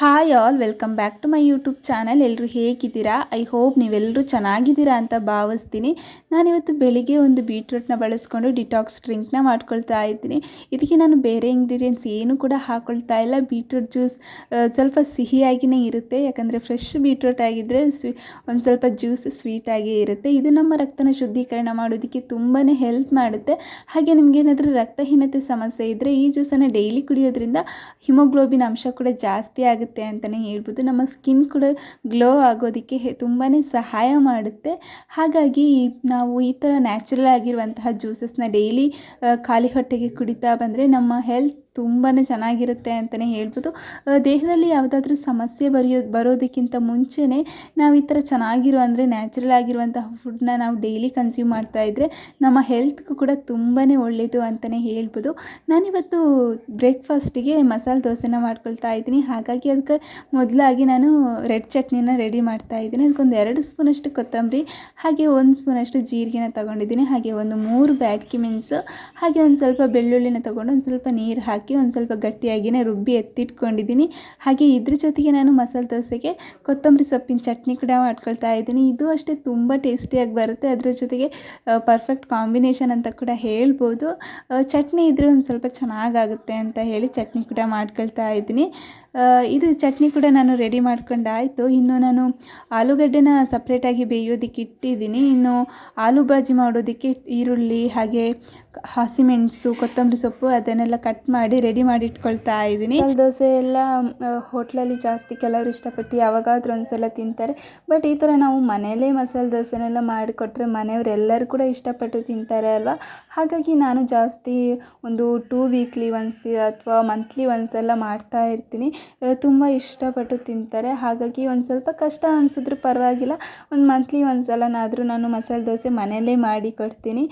Hi all welcome back to my YouTube channel ಎಲ್ಲರೂ ಹೇಗಿದ್ದೀರಾ? I hope ನೀವೆಲ್ಲರೂ ಚೆನ್ನಾಗಿದ್ದೀರಾ ಅಂತ ಭಾವಿಸ್ತೀನಿ. ನಾನಿವತ್ತು ಬೆಳಿಗ್ಗೆ ಒಂದು ಬೀಟ್ರೂಟ್ನ ಬಳಸ್ಕೊಂಡು ಡಿಟಾಕ್ಸ್ ಡ್ರಿಂಕ್ನ ಮಾಡ್ಕೊಳ್ತಾ ಇದ್ದೀನಿ. ಇದಕ್ಕೆ ನಾನು ಬೇರೆ ಇಂಗ್ರೀಡಿಯೆಂಟ್ಸ್ ಏನು ಕೂಡ ಹಾಕ್ಕೊಳ್ತಾ ಇಲ್ಲ. ಬೀಟ್ರೂಟ್ ಜ್ಯೂಸ್ ಸ್ವಲ್ಪ ಸಿಹಿಯಾಗಿಯೇ ಇರುತ್ತೆ. ಯಾಕಂದರೆ ಫ್ರೆಶ್ ಬೀಟ್ರೂಟ್ ಆಗಿದ್ದರೆ ಸ್ವೀ ಒಂದು ಸ್ವಲ್ಪ ಜ್ಯೂಸ್ ಸ್ವೀಟಾಗೇ ಇರುತ್ತೆ. ಇದು ನಮ್ಮ ರಕ್ತನ ಶುದ್ಧೀಕರಣ ಮಾಡೋದಕ್ಕೆ ತುಂಬಾ ಹೆಲ್ಪ್ ಮಾಡುತ್ತೆ. ಹಾಗೆ ನಿಮಗೇನಾದರೂ ರಕ್ತಹೀನತೆ ಸಮಸ್ಯೆ ಇದ್ದರೆ ಈ ಜ್ಯೂಸನ್ನು ಡೈಲಿ ಕುಡಿಯೋದ್ರಿಂದ ಹಿಮೋಗ್ಲೋಬಿನ್ ಅಂಶ ಕೂಡ ಜಾಸ್ತಿ ಆಗುತ್ತೆ. ಅಂತಲೇ ಹೇಳ್ಬೋದು. ನಮ್ಮ ಸ್ಕಿನ್ ಕೂಡ ಗ್ಲೋ ಆಗೋದಕ್ಕೆ ತುಂಬಾ ಸಹಾಯ ಮಾಡುತ್ತೆ. ಹಾಗಾಗಿ ನಾವು ಈ ಥರ ನ್ಯಾಚುರಲ್ ಆಗಿರುವಂತಹ ಜ್ಯೂಸಸ್ನ ಡೈಲಿ ಖಾಲಿ ಹೊಟ್ಟೆಗೆ ಕುಡಿತಾ ಬಂದರೆ ನಮ್ಮ ಹೆಲ್ತ್ ತುಂಬಾ ಚೆನ್ನಾಗಿರುತ್ತೆ ಅಂತಲೇ ಹೇಳ್ಬೋದು. ದೇಹದಲ್ಲಿ ಯಾವುದಾದ್ರೂ ಸಮಸ್ಯೆ ಬರೆಯೋ, ಬರೋದಕ್ಕಿಂತ ಮುಂಚೆನೇ ನಾವು ಈ ಥರ ಚೆನ್ನಾಗಿರೋ ಅಂದರೆ ನ್ಯಾಚುರಲ್ ಆಗಿರುವಂತಹ ಫುಡ್ನ ನಾವು ಡೈಲಿ ಕನ್ಸ್ಯೂಮ್ ಮಾಡ್ತಾಯಿದ್ರೆ ನಮ್ಮ ಹೆಲ್ತ್ಗೂ ಕೂಡ ತುಂಬಾ ಒಳ್ಳೆಯದು ಅಂತಲೇ ಹೇಳ್ಬೋದು. ನಾನಿವತ್ತು ಬ್ರೇಕ್ಫಾಸ್ಟಿಗೆ ಮಸಾಲೆ ದೋಸೆನ ಮಾಡ್ಕೊಳ್ತಾ ಇದ್ದೀನಿ. ಹಾಗಾಗಿ ಅದಕ್ಕೆ ಮೊದಲಾಗಿ ನಾನು ರೆಡ್ ಚಟ್ನಿನ ರೆಡಿ ಮಾಡ್ತಾ ಇದ್ದೀನಿ. ಅದಕ್ಕೊಂದು ಎರಡು ಸ್ಪೂನಷ್ಟು ಕೊತ್ತಂಬರಿ, ಹಾಗೆ ಒಂದು ಸ್ಪೂನಷ್ಟು ಜೀರಿಗೆನ ತೊಗೊಂಡಿದ್ದೀನಿ. ಹಾಗೆ ಒಂದು ಮೂರು ಬ್ಯಾಟ್ಕಿ ಮೆಣಸು ಹಾಗೆ ಒಂದು ಸ್ವಲ್ಪ ಬೆಳ್ಳುಳ್ಳಿನ ತೊಗೊಂಡು ಒಂದು ಸ್ವಲ್ಪ ನೀರು ಹಾಕಿ ಒಂದು ಸ್ವಲ್ಪ ಗಟ್ಟಿಯಾಗಿಯೇ ರುಬ್ಬಿ ಎತ್ತಿಟ್ಕೊಂಡಿದ್ದೀನಿ. ಹಾಗೆ ಇದ್ರ ಜೊತೆಗೆ ನಾನು ಮಸಾಲೆ ದೋಸೆಗೆ ಕೊತ್ತಂಬರಿ ಸೊಪ್ಪಿನ ಚಟ್ನಿ ಕೂಡ ಮಾಡ್ಕೊಳ್ತಾ ಇದ್ದೀನಿ. ಇದು ಅಷ್ಟೇ ತುಂಬ ಟೇಸ್ಟಿಯಾಗಿ ಬರುತ್ತೆ. ಅದ್ರ ಜೊತೆಗೆ ಪರ್ಫೆಕ್ಟ್ ಕಾಂಬಿನೇಷನ್ ಅಂತ ಕೂಡ ಹೇಳ್ಬೋದು. ಚಟ್ನಿ ಇದ್ದರೆ ಒಂದು ಸ್ವಲ್ಪ ಚೆನ್ನಾಗಾಗುತ್ತೆ ಅಂತ ಹೇಳಿ ಚಟ್ನಿ ಕೂಡ ಮಾಡ್ಕೊಳ್ತಾ ಇದ್ದೀನಿ. ಇದು ಚಟ್ನಿ ಕೂಡ ನಾನು ರೆಡಿ ಮಾಡ್ಕೊಂಡಾಯಿತು ಇನ್ನು ನಾನು ಆಲೂಗಡ್ಡೆನ ಸಪ್ರೇಟಾಗಿ ಬೇಯೋದಕ್ಕೆ ಇಟ್ಟಿದ್ದೀನಿ. ಇನ್ನು ಆಲೂ ಬಾಜಿ ಮಾಡೋದಕ್ಕೆ ಈರುಳ್ಳಿ, ಹಾಗೆ ಹಸಿಮೆಣಸು, ಕೊತ್ತಂಬರಿ ಸೊಪ್ಪು ಅದನ್ನೆಲ್ಲ ಕಟ್ ಮಾಡಿ ರೆಡಿ ಮಾಡಿ ಇಟ್ಕೊಳ್ತಾ ಇದ್ದೀನಿ. ದೋಸೆ ಎಲ್ಲ ಹೋಟ್ಲಲ್ಲಿ ಜಾಸ್ತಿ ಕೆಲವರು ಇಷ್ಟಪಟ್ಟು ಯಾವಾಗಾದ್ರೂ ಒಂದ್ಸಲ ತಿಂತಾರೆ. ಬಟ್ ಈ ಥರ ನಾವು ಮನೆಯಲ್ಲೇ ಮಸಾಲೆ ದೋಸೆನೆಲ್ಲ ಮಾಡಿಕೊಟ್ರೆ ಮನೆಯವರೆಲ್ಲರೂ ಕೂಡ ಇಷ್ಟಪಟ್ಟು ತಿಂತಾರೆ ಅಲ್ವಾ? ಹಾಗಾಗಿ ನಾನು ಜಾಸ್ತಿ ಒಂದು ಟೂ ವೀಕ್ಲಿ ಒನ್ಸ್ ಅಥವಾ ಮಂತ್ಲಿ ಒನ್ಸ್ ಎಲ್ಲ ಮಾಡ್ತಾ ಇರ್ತೀನಿ. ತುಂಬ ಇಷ್ಟಪಟ್ಟು ತಿಂತಾರೆ. ಹಾಗಾಗಿ ಒಂದು ಸ್ವಲ್ಪ ಕಷ್ಟ ಅನಿಸಿದ್ರು ಪರವಾಗಿಲ್ಲ. ಒಂದು ಮಂತ್ಲಿ ಒಂದು ಸಲನಾದರೂ ನಾನು ಮಸಾಲೆ ದೋಸೆ ಮನೆಯಲ್ಲೇ ಮಾಡಿ ಕೊಡ್ತೀನಿ.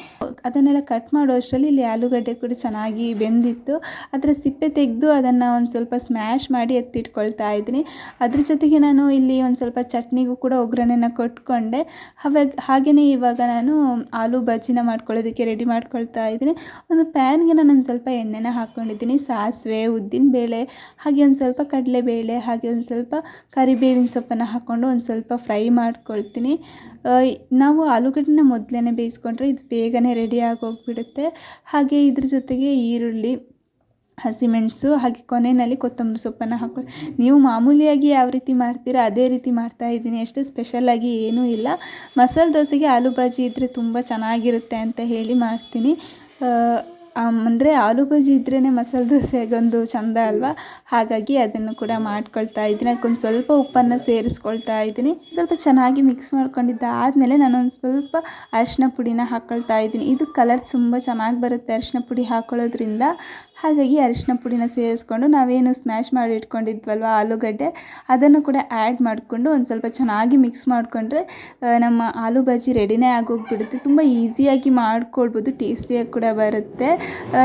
ಅದನ್ನೆಲ್ಲ ಕಟ್ ಮಾಡೋ ಅಷ್ಟರಲ್ಲಿ ಇಲ್ಲಿ ಆಲೂಗಡ್ಡೆ ಕೂಡ ಚೆನ್ನಾಗಿ ಬೆಂದಿತ್ತು. ಅದರ ಸಿಪ್ಪೆ ತೆಗೆದು ಅದನ್ನು ಒಂದು ಸ್ವಲ್ಪ ಸ್ಮ್ಯಾಶ್ ಮಾಡಿ ಎತ್ತಿಟ್ಕೊಳ್ತಾ ಇದ್ದೀನಿ. ಅದ್ರ ಜೊತೆಗೆ ನಾನು ಇಲ್ಲಿ ಒಂದು ಸ್ವಲ್ಪ ಚಟ್ನಿಗೂ ಕೂಡ ಒಗ್ಗರಣೆನ ಕೊಟ್ಕೊಂಡೆ. ಅವಾಗ ಹಾಗೆಯೇ ಇವಾಗ ನಾನು ಆಲೂ ಬಜ್ಜಿನ ಮಾಡ್ಕೊಳ್ಳೋದಕ್ಕೆ ರೆಡಿ ಮಾಡ್ಕೊಳ್ತಾ ಇದ್ದೀನಿ. ಒಂದು ಪ್ಯಾನ್ಗೆ ನಾನು ಒಂದು ಸ್ವಲ್ಪ ಎಣ್ಣೆನ ಹಾಕ್ಕೊಂಡಿದ್ದೀನಿ ಸಾಸಿವೆ ಉದ್ದಿನ ಬೇಳೆ ಹಾಗೆ ಒಂದು ಸ್ವಲ್ಪ ಕಡಲೆಬೇಳೆ ಹಾಗೆ ಒಂದು ಸ್ವಲ್ಪ ಕರಿಬೇವಿನ ಸೊಪ್ಪನ್ನು ಹಾಕ್ಕೊಂಡು ಒಂದು ಸ್ವಲ್ಪ ಫ್ರೈ ಮಾಡ್ಕೊಳ್ತೀನಿ. ನಾವು ಆಲೂಗಡ್ಡೆನ ಮೊದಲೇ ಬೇಯಿಸ್ಕೊಂಡ್ರೆ ಇದು ಬೇಗನೆ ರೆಡಿ ಹೋಗ್ಬಿಡುತ್ತೆ ಹಾಗೆ ಇದ್ರ ಜೊತೆಗೆ ಈರುಳ್ಳಿ ಹಸಿಮೆಣಸು ಹಾಗೆ ಕೊನೆಯಲ್ಲಿ ಕೊತ್ತಂಬರಿ ಸೊಪ್ಪನ್ನು ಹಾಕ್ಕೊಳ್ಳಿ ನೀವು ಮಾಮೂಲಿಯಾಗಿ ಯಾವ ರೀತಿ ಮಾಡ್ತೀರಾ ಅದೇ ರೀತಿ ಮಾಡ್ತಾ ಇದ್ದೀನಿ. ಅಷ್ಟೇ ಸ್ಪೆಷಲಾಗಿ ಏನೂ ಇಲ್ಲ. ಮಸಾಲೆ ದೋಸೆಗೆ ಆಲೂ ಬಾಜಿ ಇದ್ದರೆ ತುಂಬ ಚೆನ್ನಾಗಿರುತ್ತೆ ಅಂತ ಹೇಳಿ ಮಾಡ್ತೀನಿ. ಅಂದರೆ ಆಲೂ ಬಜ್ಜಿ ಇದ್ರೇ ಮಸಾಲೆ ದೋಸೆಗೊಂದು ಚಂದ ಅಲ್ವಾ? ಹಾಗಾಗಿ ಅದನ್ನು ಕೂಡ ಮಾಡ್ಕೊಳ್ತಾ ಇದ್ದೀನಿ. ಅದಕ್ಕೊಂದು ಸ್ವಲ್ಪ ಉಪ್ಪನ್ನು ಸೇರಿಸ್ಕೊಳ್ತಾ ಇದ್ದೀನಿ. ಸ್ವಲ್ಪ ಚೆನ್ನಾಗಿ ಮಿಕ್ಸ್ ಮಾಡ್ಕೊಂಡಿದ್ದ ಆದಮೇಲೆ ನಾನೊಂದು ಸ್ವಲ್ಪ ಅರಿಶಿನ ಪುಡಿನ ಹಾಕ್ಕೊಳ್ತಾ ಇದ್ದೀನಿ. ಇದು ಕಲರ್ ತುಂಬ ಚೆನ್ನಾಗಿ ಬರುತ್ತೆ ಅರಿಶಿನ ಪುಡಿ ಹಾಕೊಳ್ಳೋದ್ರಿಂದ. ಹಾಗಾಗಿ ಅರಿಶಿನ ಪುಡಿನ ಸೇರಿಸ್ಕೊಂಡು ನಾವೇನು ಸ್ಮ್ಯಾಶ್ ಮಾಡಿ ಇಟ್ಕೊಂಡಿದ್ವಲ್ವ ಆಲೂಗಡ್ಡೆ, ಅದನ್ನು ಕೂಡ ಆ್ಯಡ್ ಮಾಡಿಕೊಂಡು ಒಂದು ಸ್ವಲ್ಪ ಚೆನ್ನಾಗಿ ಮಿಕ್ಸ್ ಮಾಡಿಕೊಂಡ್ರೆ ನಮ್ಮ ಆಲೂ ಬಜ್ಜಿ ರೆಡಿನೇ ಆಗೋಗ್ಬಿಡುತ್ತೆ. ತುಂಬ ಈಸಿಯಾಗಿ ಮಾಡ್ಕೊಳ್ಬೋದು ಟೇಸ್ಟಿಯಾಗಿ ಕೂಡ ಬರುತ್ತೆ.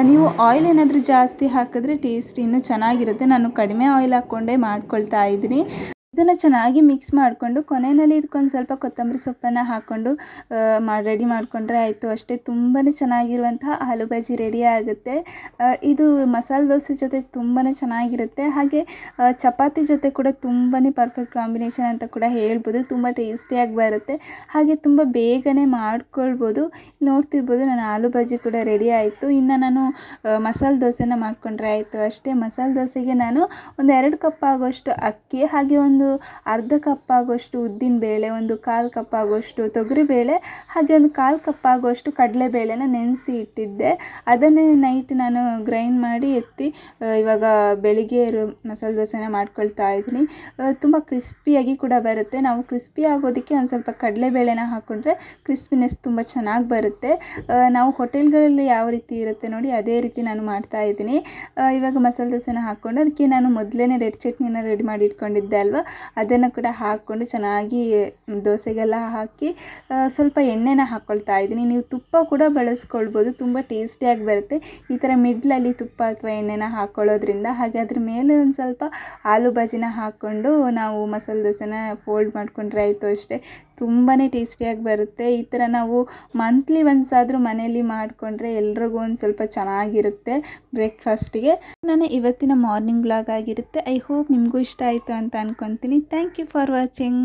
ನೀವು ಆಯಿಲ್ ಏನಾದರೂ ಜಾಸ್ತಿ ಹಾಕಿದ್ರೆ ಟೇಸ್ಟ್ ಇನ್ನೂ ಚೆನ್ನಾಗಿರುತ್ತೆ. ನಾನು ಕಡಿಮೆ ಆಯಿಲ್ ಹಾಕ್ಕೊಂಡೇ ಮಾಡ್ಕೊಳ್ತಾ ಇದ್ದೀನಿ. ಇದನ್ನು ಚೆನ್ನಾಗಿ ಮಿಕ್ಸ್ ಮಾಡಿಕೊಂಡು ಕೊನೆಯಲ್ಲಿ ಇದಕ್ಕೊಂದು ಸ್ವಲ್ಪ ಕೊತ್ತಂಬರಿ ಸೊಪ್ಪನ್ನು ಹಾಕ್ಕೊಂಡು ಮಾಡಿ ರೆಡಿ ಮಾಡಿಕೊಂಡ್ರೆ ಆಯಿತು. ಅಷ್ಟೇ ತುಂಬಾ ಚೆನ್ನಾಗಿರುವಂತಹ ಆಲೂ ಬಜ್ಜಿ ರೆಡಿ ಆಗುತ್ತೆ. ಇದು ಮಸಾಲೆ ದೋಸೆ ಜೊತೆ ತುಂಬಾ ಚೆನ್ನಾಗಿರುತ್ತೆ. ಹಾಗೆ ಚಪಾತಿ ಜೊತೆ ಕೂಡ ತುಂಬಾ ಪರ್ಫೆಕ್ಟ್ ಕಾಂಬಿನೇಷನ್ ಅಂತ ಕೂಡ ಹೇಳ್ಬೋದು. ತುಂಬ ಟೇಸ್ಟಿಯಾಗಿ ಬರುತ್ತೆ. ಹಾಗೆ ತುಂಬ ಬೇಗನೆ ಮಾಡ್ಕೊಳ್ಬೋದು. ನೋಡ್ತಿರ್ಬೋದು ನಾನು ಆಲೂ ಬಜ್ಜಿ ಕೂಡ ರೆಡಿ ಆಯಿತು. ಇನ್ನು ನಾನು ಮಸಾಲೆ ದೋಸೆನ ಮಾಡಿಕೊಂಡ್ರೆ ಆಯಿತು. ಅಷ್ಟೇ ಮಸಾಲೆ ದೋಸೆಗೆ ನಾನು ಒಂದು ಎರಡು ಕಪ್ ಆಗೋಷ್ಟು ಅಕ್ಕಿ, ಹಾಗೆ ಒಂದು ಒಂದು ಅರ್ಧ ಕಪ್ ಆಗೋಷ್ಟು ಉದ್ದಿನ ಬೇಳೆ, ಒಂದು ಕಾಲು ಕಪ್ ಆಗೋಷ್ಟು ತೊಗರಿಬೇಳೆ ಹಾಗೆ ಒಂದು ಕಾಲು ಕಪ್ ಆಗೋಷ್ಟು ಕಡಲೆಬೇಳೆನ ನೆನೆಸಿ ಇಟ್ಟಿದ್ದೆ. ಅದನ್ನೇ ನೈಟ್ ನಾನು ಗ್ರೈಂಡ್ ಮಾಡಿ ಎತ್ತಿ ಇವಾಗ ಬೆಳಿಗ್ಗೆ ಮಸಾಲೆ ದೋಸೆನ ಮಾಡ್ಕೊಳ್ತಾ ಇದ್ದೀನಿ. ತುಂಬ ಕ್ರಿಸ್ಪಿಯಾಗಿ ಕೂಡ ಬರುತ್ತೆ. ನಾವು ಕ್ರಿಸ್ಪಿ ಆಗೋದಕ್ಕೆ ಒಂದು ಸ್ವಲ್ಪ ಕಡಲೆಬೇಳೆನ ಹಾಕ್ಕೊಂಡ್ರೆ ಕ್ರಿಸ್ಪಿನೆಸ್ ತುಂಬ ಚೆನ್ನಾಗಿ ಬರುತ್ತೆ. ನಾವು ಹೋಟೆಲ್ಗಳಲ್ಲಿ ಯಾವ ರೀತಿ ಇರುತ್ತೆ ನೋಡಿ, ಅದೇ ರೀತಿ ನಾನು ಮಾಡ್ತಾ ಇದ್ದೀನಿ. ಇವಾಗ ಮಸಾಲೆ ದೋಸೆನ ಹಾಕ್ಕೊಂಡು ಅದಕ್ಕೆ ನಾನು ಮೊದಲೇ ರೆಡ್ ಚಟ್ನಿನ ರೆಡಿ ಮಾಡಿ ಇಟ್ಕೊಂಡಿದ್ದೆ ಅಲ್ವಾ? ಅದನ್ನು ಕೂಡ ಹಾಕ್ಕೊಂಡು ಚೆನ್ನಾಗಿ ದೋಸೆಗೆಲ್ಲ ಹಾಕಿ ಸ್ವಲ್ಪ ಎಣ್ಣೆನ ಹಾಕ್ಕೊಳ್ತಾ ಇದ್ದೀನಿ. ನೀವು ತುಪ್ಪ ಕೂಡ ಬಳಸ್ಕೊಳ್ಬೋದು, ತುಂಬ ಟೇಸ್ಟಿಯಾಗಿ ಬರುತ್ತೆ. ಈ ಥರ ಮಿಡ್ಲಲ್ಲಿ ತುಪ್ಪ ಅಥವಾ ಎಣ್ಣೆನ ಹಾಕ್ಕೊಳ್ಳೋದ್ರಿಂದ ಹಾಗೆ ಅದ್ರ ಮೇಲೆ ಒಂದು ಸ್ವಲ್ಪ ಆಲೂ ಬಾಜಿನ ಹಾಕ್ಕೊಂಡು ನಾವು ಮಸಾಲೆ ದೋಸೆನ ಫೋಲ್ಡ್ ಮಾಡಿಕೊಂಡ್ರೆ ಆಯಿತು ಅಷ್ಟೇ. ತುಂಬಾ ಟೇಸ್ಟಿಯಾಗಿ ಬರುತ್ತೆ. ಈ ಥರ ನಾವು ಮಂತ್ಲಿ ಒನ್ಸ್ ಆದರೂ ಮನೆಯಲ್ಲಿ ಮಾಡಿಕೊಂಡ್ರೆ ಎಲ್ರಿಗೂ ಒಂದು ಸ್ವಲ್ಪ ಚೆನ್ನಾಗಿರುತ್ತೆ ಬ್ರೇಕ್ಫಾಸ್ಟಿಗೆ. ನಾನು ಇವತ್ತಿನ ಮಾರ್ನಿಂಗ್ ಬ್ಲಾಗ್ ಆಗಿರುತ್ತೆ. ಐ ಹೋಪ್ ನಿಮಗೂ ಇಷ್ಟ ಆಯಿತು ಅಂತ ಅಂದ್ಕೊತೀನಿ ಥ್ಯಾಂಕ್ ಯು ಫಾರ್ ವಾಚಿಂಗ್.